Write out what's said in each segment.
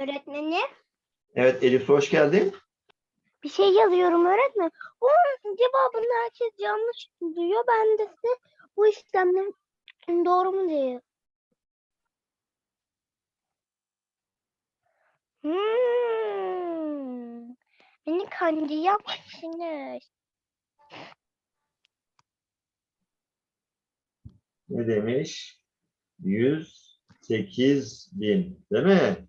Öğretmenim. Evet Elif hoş geldin. Bir şey yazıyorum öğretmen. Onun cevabını herkes yanlış duyuyor. Ben de size bu işlemler doğru mu diye. Hmm. Beni kandırıyorsunuz. Ne demiş? 108 bin değil mi?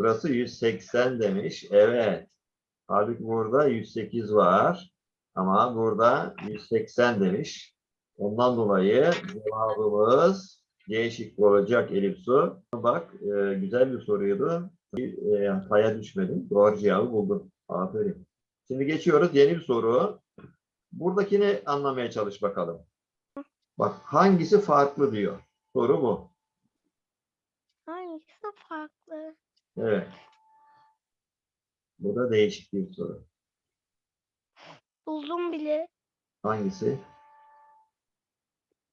Burası 180 demiş. Evet. Halbuki burada 108 var. Ama burada 180 demiş. Ondan dolayı cevabımız D şıkkı olacak Elif. Bak e, güzel bir soruydu. E, hataya düşmedim. Doğru cevabı buldum. Aferin. Şimdi geçiyoruz. Yeni bir soru. Buradakini anlamaya çalış bakalım. Bak hangisi farklı diyor. Soru bu. Hangisi farklı? Evet. Bu da değişik bir soru. Buldum bile. Hangisi?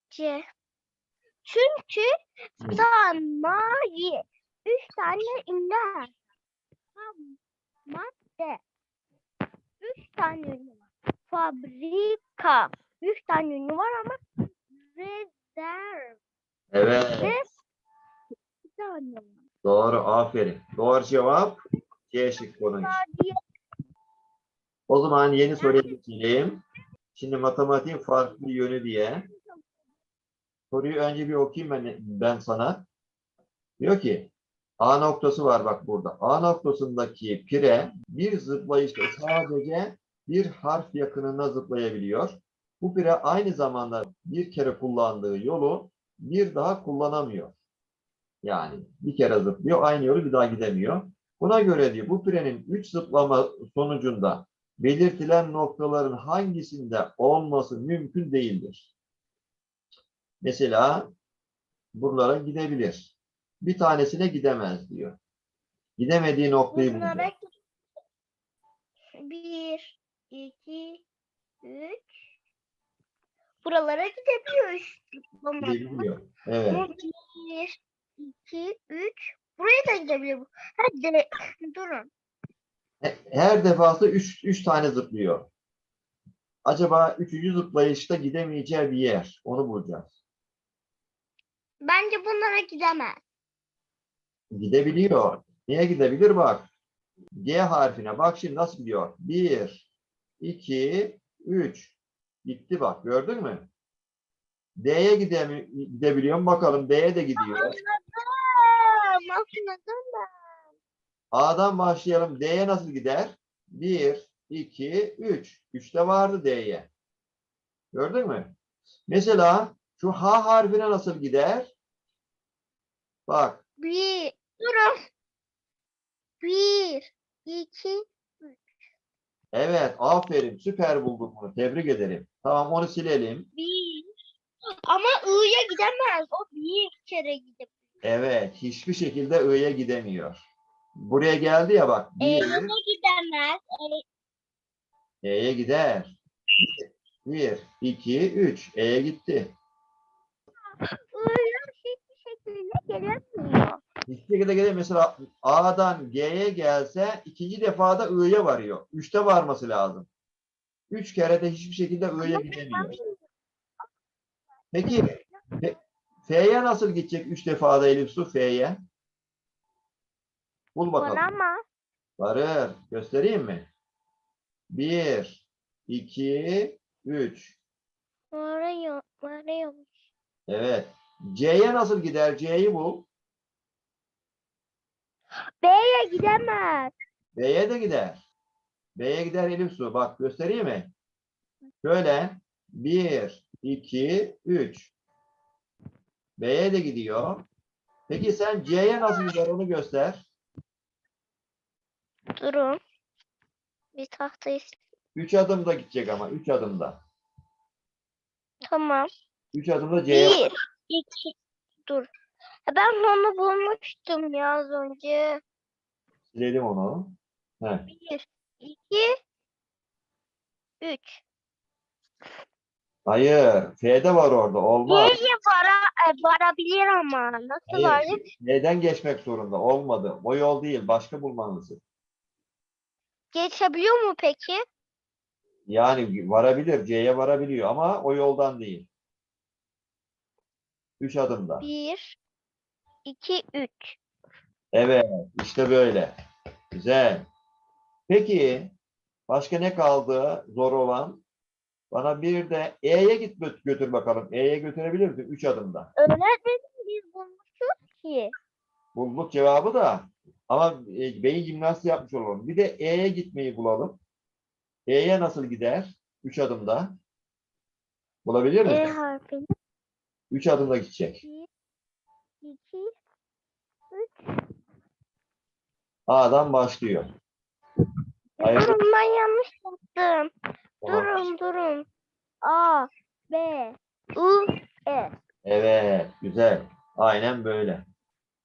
C. Çünkü sanayi. Üç tane ünlem. Ham madde. Üç tane ünlü var. Fabrika. Üç tane ünlü var ama rezerv. Evet. Ve bir tane var. Doğru. Aferin. Doğru cevap C şıkkıymış. Saniye. O zaman yeni soruya geçelim. Şimdi matematiğin farklı yönü diye. Soruyu önce bir okuyayım ben, ben sana. Diyor ki A noktası var bak burada. A noktasındaki pire bir zıplayışta sadece bir harf yakınına zıplayabiliyor. Bu pire aynı zamanda bir kere kullandığı yolu bir daha kullanamıyor. Yani bir kere zıplıyor, aynı yolu bir daha gidemiyor. Buna göre diyor bu pirenin 3 zıplama sonucunda belirtilen noktaların hangisinde olması mümkün değildir. Mesela buralara gidebilir. Bir tanesine gidemez diyor. Gidemediği noktayı bulacak. bir, iki, üç. Buralara gidebiliyor. Gidebiliyor. Evet. Bir, iki, üç. Buraya da gidebiliyor. bu. Hadi durun. Her defasında 3 3 tane zıplıyor. Acaba üçüncü zıplayışta gidemeyeceği bir yer. Onu bulacağız. Bence bunlara gidemez. Gidebiliyor. Niye gidebilir bak. G harfine bak şimdi nasıl gidiyor. 1, 2, 3. Gitti bak gördün mü? D'ye gidebiliyor mu? Bakalım D'ye de gidiyor. Anladım. Anladım ben. A'dan başlayalım. D'ye nasıl gider? 1, 2, 3. 3'te vardı D'ye. Gördün mü? Mesela şu H harfine nasıl gider? Bak Bir, durun. Bir, iki, evet aferin süper bulduk bunu. Tebrik ederim. Tamam onu silelim. bir. Ama I'ya gidemez. O bir kere gidebilir. Evet hiçbir şekilde I'ye gidemiyor. Buraya geldi ya bak. E'ye 1, gidemez. E'ye gider. 1, 2, 3. E'ye gitti. I'ya hiçbir şekilde gelemiyor. Hiçbir şekilde gelir. Mesela A'dan G'ye gelse ikinci defada I'ye varıyor. Üçte varması lazım. Üç kere de hiçbir şekilde I'ye gidemiyor. Peki F- F'ye nasıl gidecek üç defada Elif Su F'ye? Bul bakalım. Ama Varır. Göstereyim mi? Bir, iki, üç. varıyor, varıyor. Evet. C'ye nasıl gider? C'yi bul. B'ye gidemez. B'ye de gider. B'ye gider Elif Su. Bak göstereyim mi? Şöyle. 1, 2, 3. B'ye de gidiyor. Peki sen C'ye nasıl gider onu göster. Durun. Bir tahta ist- 3 adımda gidecek ama. 3 adımda. Tamam. 3 adımda C'ye Bir, iki, dur. Ha, Ben onu bulmuştum ya az önce. silelim onu. Heh. Bir, iki, üç. Hayır. F'de var orada. Olmaz. C'ye vara, e, varabilir ama. Nasıl Hayır. varır? Neden geçmek zorunda? Olmadı. O yol değil. Başka bulmalısın. Geçebiliyor mu peki? Yani varabilir. C'ye varabiliyor ama o yoldan değil. Üç adımda. Bir, iki, üç. Evet. işte böyle. Güzel. Peki başka ne kaldı zor olan? Bana bir de E'ye git gö- götür bakalım. E'ye götürebilir misin? Üç adımda. Öğretmenim biz bulmuşuz ki. Bulduk cevabı da. Ama e, beyin jimnastiği yapmış olalım. Bir de E'ye gitmeyi bulalım. E'ye nasıl gider? Üç adımda. Bulabilir E misin? harfini. Üç adımda gidecek. Bir, iki, A'dan başlıyor. Hayır. Ben yanlış yaptım. Durun durun. A, B, I, E. Evet, güzel. Aynen böyle.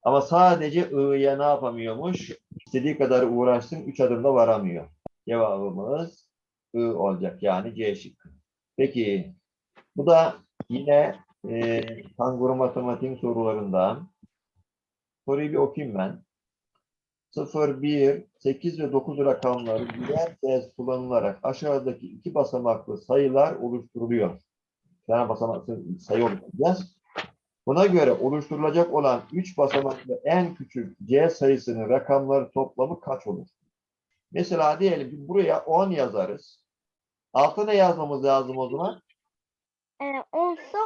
Ama sadece I'ya ne yapamıyormuş? İstediği kadar uğraşsın, üç adımda varamıyor. Cevabımız I olacak. Yani C şıkkı. Peki, bu da yine e, kanguru matematik sorularından. Soruyu bir okuyayım ben. 0, 1, 8 ve 9 rakamları birer kez kullanılarak aşağıdaki iki basamaklı sayılar oluşturuluyor. Tane basamaklı sayı oluşturacağız. Buna göre oluşturulacak olan 3 basamaklı en küçük C sayısının rakamları toplamı kaç olur? Mesela diyelim ki buraya 10 yazarız. Altına ne yazmamız lazım o zaman? E, olsa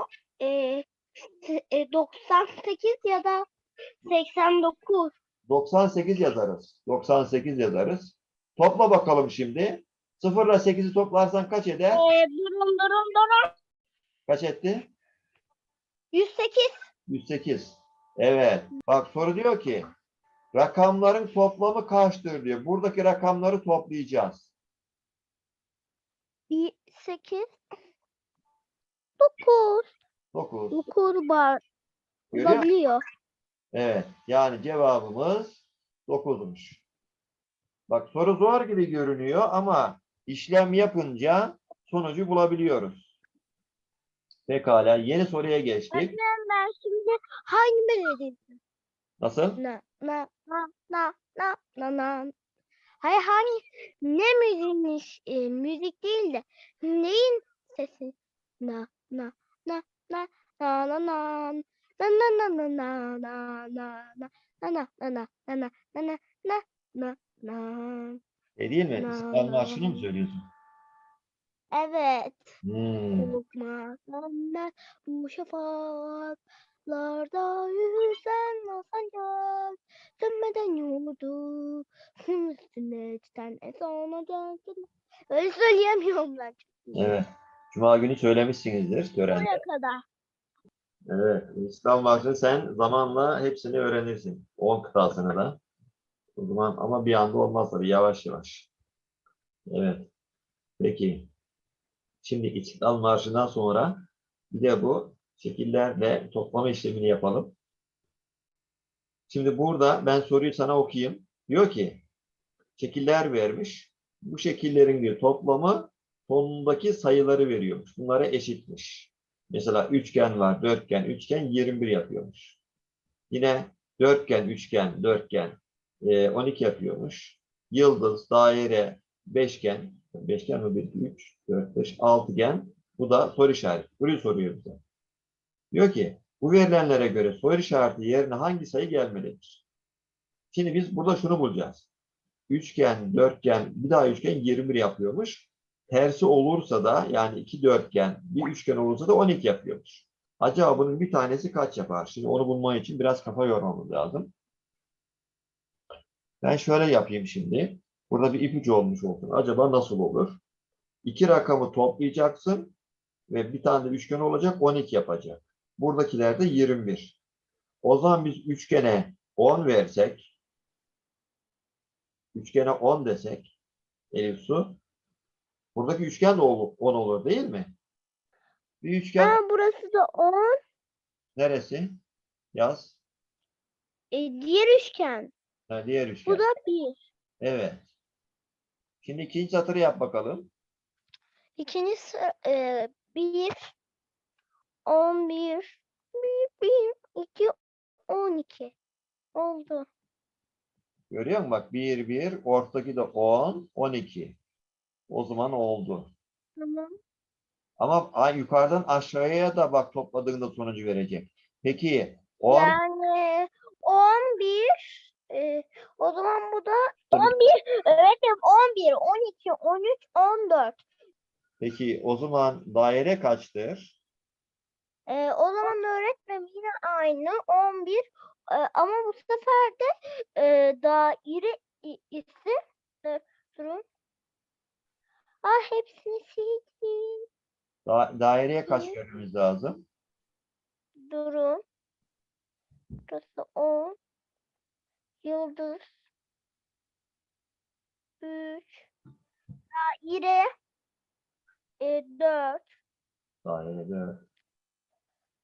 e, s- e, 98 ya da 89. 98 yazarız. 98 yazarız. Topla bakalım şimdi. 0 ile 8'i toplarsan kaç eder? durun durun durun. Kaç etti? 108. 108. Evet. Bak soru diyor ki rakamların toplamı kaçtır diyor. Buradaki rakamları toplayacağız. 1, 8, 9. 9. 9 var. Görüyor musun? Olabiliyor. Evet. Yani cevabımız 9'muş. Bak soru zor gibi görünüyor ama işlem yapınca sonucu bulabiliyoruz. Pekala. Yeni soruya geçtik. Ben şimdi hangi melodi? Nasıl? Na na na na na na na. Hayır hangi ne müziğin e, müzik değil de neyin sesi? Na na na na na na na na na na na na na na na na na na na. E değil mi? Na. İstiklal Marşı'nı mı söylüyorsun? Evet. Hmm. Unutmazlar bu şafaklarda yüzen asancak sönmeden yurdu üstüne çiten ezan ocakın. Öyle söyleyemiyorum ben. Evet. Cuma günü söylemişsinizdir törende. Buraya kadar. Evet. İstiklal Marşı'nı sen zamanla hepsini öğrenirsin. 10 kıtasını da. O zaman ama bir anda olmaz tabii. Yavaş yavaş. Evet. Peki. Şimdi İstiklal Marşı'ndan sonra bir de bu şekillerle toplama işlemini yapalım. Şimdi burada ben soruyu sana okuyayım. Diyor ki şekiller vermiş. Bu şekillerin diyor toplamı sonundaki sayıları veriyormuş. Bunlara eşitmiş. Mesela üçgen var, dörtgen, üçgen 21 yapıyormuş. Yine dörtgen, üçgen, dörtgen e, 12 yapıyormuş. Yıldız, daire, beşgen, beşgen mi? 1, 2, 3, 4, 5, altıgen. Bu da soru işareti. Soruyu soruyor bize. Diyor ki bu verilenlere göre soru işareti yerine hangi sayı gelmelidir? Şimdi biz burada şunu bulacağız. Üçgen, dörtgen, bir daha üçgen 21 yapıyormuş. Tersi olursa da yani iki dörtgen, bir üçgen olursa da 12 yapıyormuş. Acaba bunun bir tanesi kaç yapar? Şimdi onu bulmak için biraz kafa yormamız lazım. Ben şöyle yapayım şimdi. Burada bir ipucu olmuş olsun. Acaba nasıl olur? İki rakamı toplayacaksın ve bir tane üçgen olacak 12 yapacak. Buradakiler de 21. O zaman biz üçgene 10 versek üçgene 10 desek Elif Su buradaki üçgen de 10 olur değil mi? Bir üçgen ha, burası da 10 neresi? Yaz. e, diğer üçgen Ha, diğer üçgen. bu da 1 Evet. Şimdi ikinci satırı yap bakalım. İkinci e, bir, on bir, bir, bir, iki, on iki. Oldu. Görüyor musun? Bak 1, 1. Ortadaki de 10, 12. O zaman oldu. Tamam. Ama a- yukarıdan aşağıya da bak topladığında sonucu verecek. Peki 10 Yani 11 e, o zaman bu da Tabii. 11 öğretmenim 11, 12, 13, 14. peki o zaman daire kaçtır? E, o zaman öğretmenim yine aynı 11 e, ama bu sefer de e, daire i- ise e, durun. Ah hepsini sildim. Da- daireye kaç görmemiz lazım? Durun. Burası 10. Yıldız. 3. Daire. E, 4. Daire 4,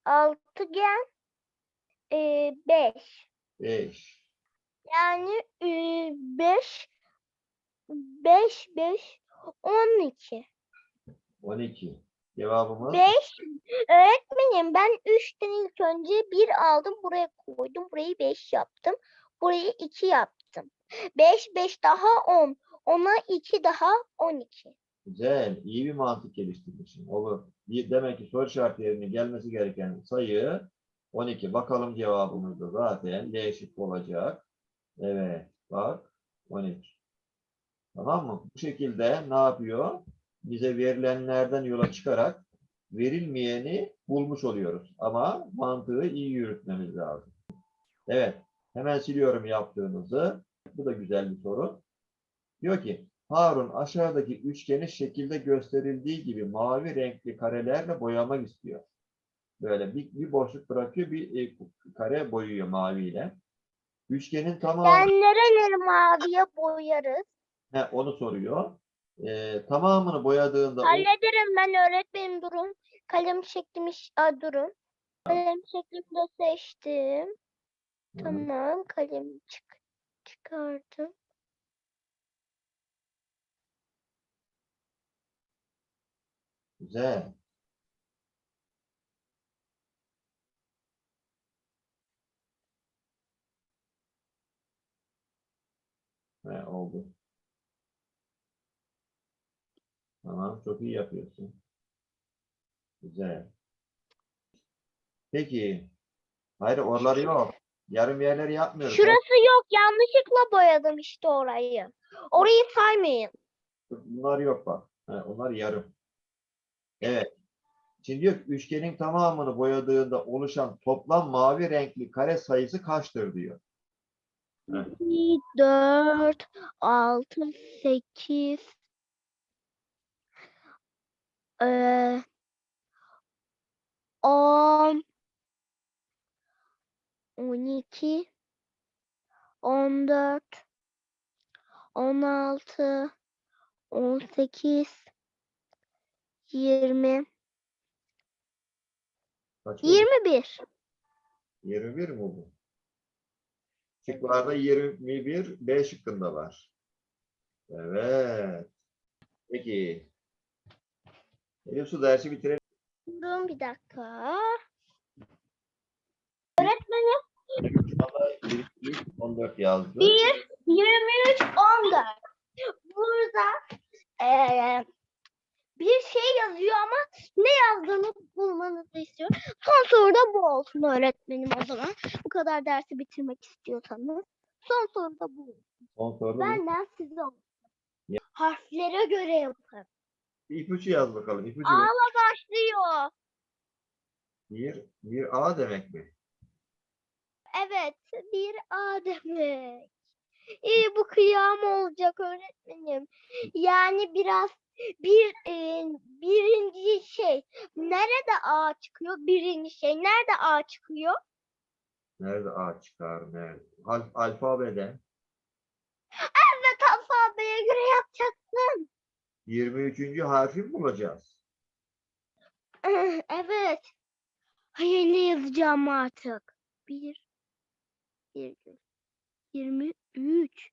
Altıgen. E, 5. 5. Yani 5 5 5 12. 12. Cevabımız 5 öğretmenim ben 3'ten ilk önce 1 aldım buraya koydum. Burayı 5 yaptım. Burayı 2 yaptım. 5 5 daha 10. Ona 2 daha 12. güzel. iyi bir mantık geliştirmişsin. Olur. Demek ki soru işareti yerine gelmesi gereken sayı 12. Bakalım cevabımız da zaten D şıkkı olacak. Evet. Bak 12. Tamam mı? Bu şekilde ne yapıyor? Bize verilenlerden yola çıkarak verilmeyeni bulmuş oluyoruz. Ama mantığı iyi yürütmemiz lazım. Evet. Hemen siliyorum yaptığımızı. Bu da güzel bir soru. Diyor ki Harun aşağıdaki üçgeni şekilde gösterildiği gibi mavi renkli karelerle boyamak istiyor. Böyle bir, bir boşluk bırakıyor, bir e, kare boyuyor maviyle. Üçgenin tamamı nereleri maviye boyarız? He, onu soruyor. Ee, tamamını boyadığında Hallederim ben öğretmenim durun. Kalem şeklimi Aa, durun. Kalem şeklimi seçtim. Hı, Tamam kalemi çık çıkardım. güzel. He, oldu. Tamam, çok iyi yapıyorsun. Güzel. Peki. Hayır, oraları yok. Yarım yerleri yapmıyoruz. Şurası yok yanlışlıkla boyadım işte orayı. Orayı saymayın. Bunlar yok bak. He, onlar yarım. Evet. Şimdi diyor ki, üçgenin tamamını boyadığında oluşan toplam mavi renkli kare sayısı kaçtır diyor. Evet. 4, 6, 8, eee, 10, 12, 14, 16, 18, 20, Kaç oldu? 21. 21 mi bu? Şıklarda 21, B şıkkında var. Evet. Peki. Su dersi bitirelim. Durun bir dakika. 23, 14 yazdı. 1, 23, 14. Burada eee, bir şey yazıyor ama ne yazdığını bulmanızı istiyorum. Son soru da bu olsun öğretmenim o zaman. Bu kadar dersi bitirmek istiyorsanız. Son soru da bu. Son soru bu. Benden size olsun. Ya. Harflere göre yapın. İpucu yaz bakalım. İpucu ver. Ağla başlıyor. Bir, bir A demek mi? Evet, bir A demek. İyi bu kıyam olacak öğretmenim. Yani biraz bir e, birinci şey nerede A çıkıyor? Birinci şey nerede A çıkıyor? Nerede A çıkar? Nerede? Al, alfabede. Evet alfabeye göre yapacaksın. 23. harfi bulacağız? Evet. Hayırlı yazacağım artık. Bir virgül yirmi üç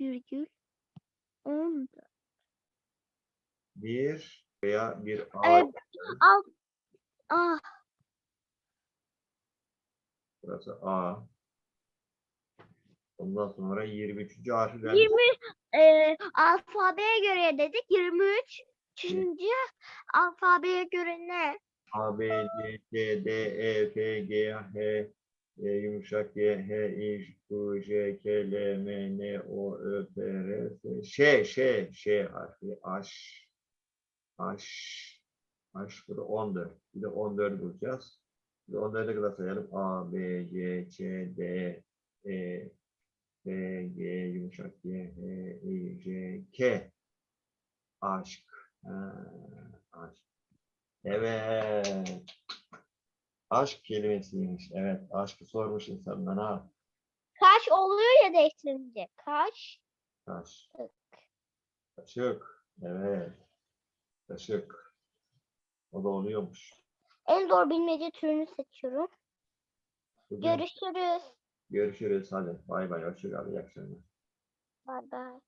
virgül on dört. Bir, Buraya bir A. Evet. Al. Ah, Burası A. Ondan sonra 23. harfi verdik. 20 e, alfabeye göre dedik 23. Üçüncü alfabeye göre ne? A, B, C, C, D, E, F, G, H, E, yumuşak G, H, I, J, K, J, K, L, M, N, O, Ö, P, R, S, Ş, Ş, Ş harfi, Aş, Aş, Aş, bu da 14. Bir de 14 bulacağız. Bir de 14'e kadar sayalım. A, B, C, Ç, D, E, F, G, yumuşak G, H, I, J, K. Aşk. Ha, aşk. Evet. Aşk kelimesiymiş. Evet. Aşkı sormuş insanlar ha. Kaç oluyor ya değiştirince? Kaç? Taş. Kaşık. Evet. Kaşık. O da oluyormuş. En zor bilmece türünü seçiyorum. Bugün Görüşürüz. Görüşürüz. Hadi. Bay bay. Hoşça kal. İyi akşamlar. Bay bay.